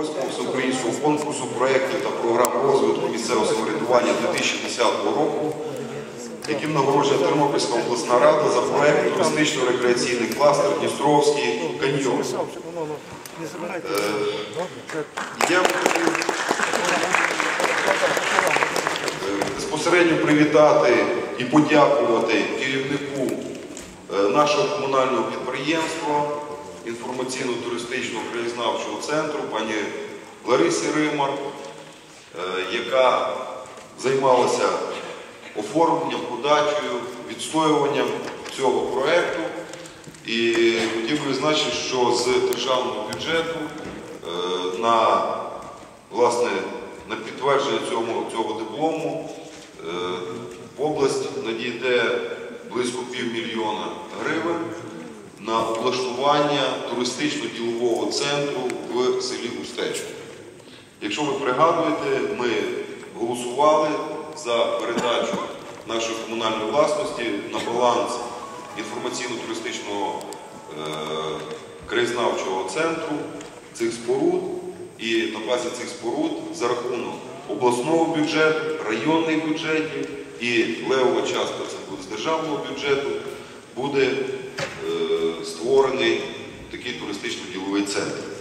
Восьмого всеукраїнського конкурсу проєктів та програм розвитку місцевого самоврядування 2010 року, яким нагороджує Тернопільська обласна рада за проєкт туристично-рекреаційний кластер Дністровський каньйон. Е, Я хотів е, безпосередньо привітати і подякувати керівнику е, нашого комунального підприємства інформаційно-туристичного краєзнавчого центру пані Ларисі Римар, е, яка займалася оформленням, подачею, відстоюванням цього проєкту. І хотів би відзначити, що з державного бюджету е, на, власне, на підтвердження цього, цього диплому е, в область надійде близько півмільйона гривень на облаштування туристично-ділового центру в селі Устечко. Якщо ви пригадуєте, ми голосували за передачу нашої комунальної власності на баланс інформаційно-туристичного е, краєзнавчого центру цих споруд. І на базі цих споруд за рахунок обласного бюджету, районних бюджетів і левова частка це буде з державного бюджету, буде е, створений такий туристично-діловий центр.